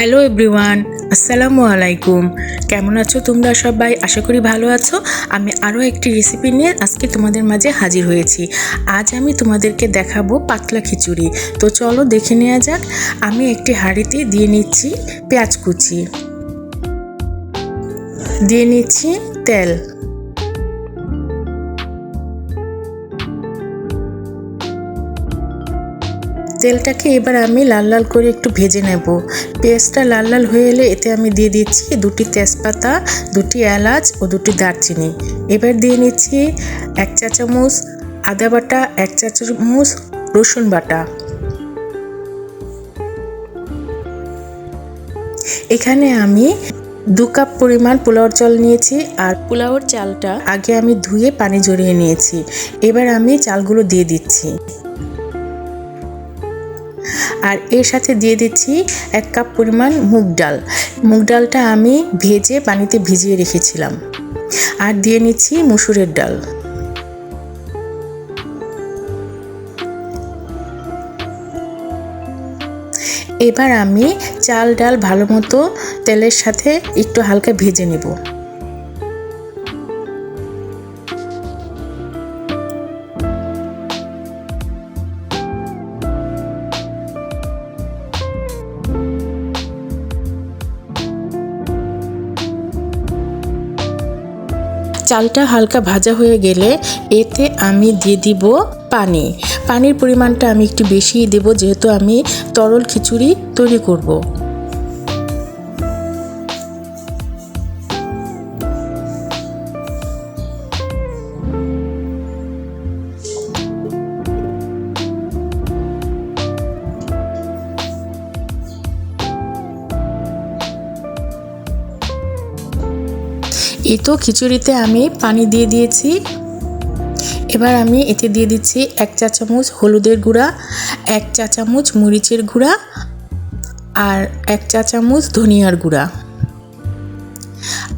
Hello everyone আসসালামু আলাইকুম কেমন আছো তোমরা সবাই? আশা করি ভালো আছো। আমি আরও একটি রেসিপি নিয়ে আজকে তোমাদের মাঝে হাজির হয়েছি। আজ আমি তোমাদেরকে দেখাবো পাতলা খিচুড়ি। তো চলো দেখে নেওয়া যাক। আমি একটি হাঁড়িতে দিয়ে নিচ্ছি পেঁয়াজ কুচি। দিয়ে নিচ্ছি তেল। তেলটাকে এবার আমি লাল লাল করে একটু ভেজে নেব। পেঁয়াজটা লাল লাল হয়ে এলে এতে আমি দিয়ে দিচ্ছি দুটি তেজপাতা, দুটি এলাচ ও দুটি দারচিনি। এবার দিয়ে নিচ্ছি এক চা চামচ আদা বাটা, এক চা চামচ রসুন বাটা। এখানে আমি দু কাপ পরিমাণ পোলাওর চাল নিয়েছি আর পোলাওর চালটা আগে আমি ধুয়ে পানি জড়িয়ে নিয়েছি। এবার আমি চালগুলো দিয়ে দিচ্ছি। আর এর সাথে দিয়ে দিচ্ছি এক কাপ পরিমাণ মুগ ডাল। মুগ ডালটা আমি ভেজে পানিতে ভিজিয়ে রেখেছিলাম। আর দিয়ে নিচ্ছি মুসুরের ডাল। এবার আমি চাল ডাল ভালো মতো তেলের সাথে একটু হালকা ভেজে নেব। চালটা হালকা ভাজা হয়ে গেলে এতে আমি দিয়ে দিব পানি পানির পরিমাণটা আমি একটু বেশিই দেব, যেহেতু আমি তরল খিচুড়ি তৈরি করব। এই তো খিচুড়িতে আমি পানি দিয়ে দিয়েছি। এবার আমি এতে দিয়ে দিচ্ছি এক চা চামচ হলুদের গুঁড়া, এক চা চামচ মরিচের গুঁড়া আর এক চা চামচ ধনিয়ার গুঁড়া।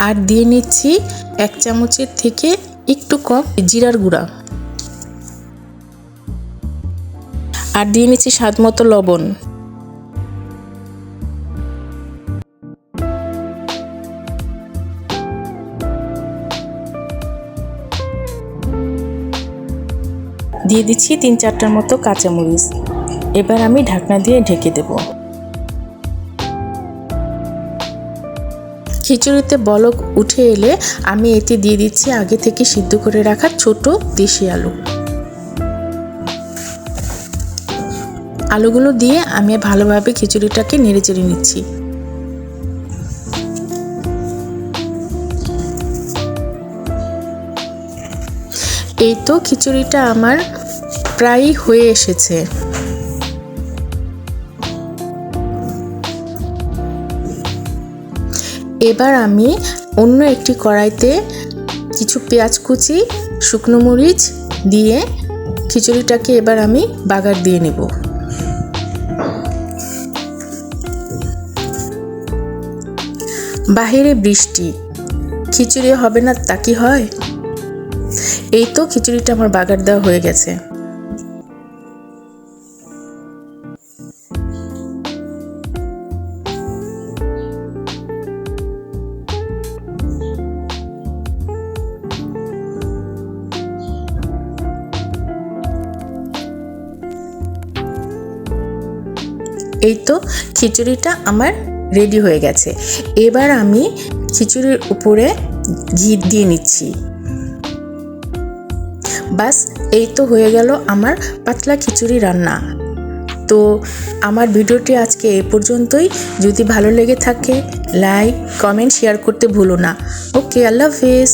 আর দিয়ে নিচ্ছি এক চামচের থেকে একটু কম জিরার গুঁড়া। আর দিয়ে নিচ্ছি স্বাদ মতো লবণ। দিয়ে দিচ্ছি তিন চারটার মতো কাঁচামরিচ। এবার আমি ঢাকনা দিয়ে ঢেকে দেব। খিচুড়িতে বলক উঠে এলে আমি এতে দিয়ে দিচ্ছি আগে থেকে সিদ্ধ করে রাখা ছোট দেশি আলু। আলুগুলো দিয়ে আমি ভালোভাবে খিচুড়িটাকে নেড়ে চেড়ে নিচ্ছি। এই তো খিচুড়িটা আমার প্রায় হয়ে এসেছে। এবার আমি অন্য একটি কড়াইতে কিছু পেঁয়াজ কুচি, শুকনো মরিচ দিয়ে খিচুড়িটাকে এবার আমি বাগার দিয়ে নেব। বাহিরে বৃষ্টি, খিচুড়ি হবে না তা কি হয়? এই তো খিচুড়িটা আমার বাগার দেওয়া হয়ে গেছে। এই তো খিচুড়িটা আমার রেডি হয়ে গেছে। এবার আমি খিচুড়ির উপরে ঘি দিয়ে নিচ্ছি। বাস, এই তো হয়ে গেল আমার পাতলা খিচুড়ি রান্না। তো আমার ভিডিওটি আজকে এ পর্যন্তই। যদি ভালো লেগে থাকে লাইক কমেন্ট শেয়ার করতে ভুলো না। ওকে আল্লাহ হাফিজ।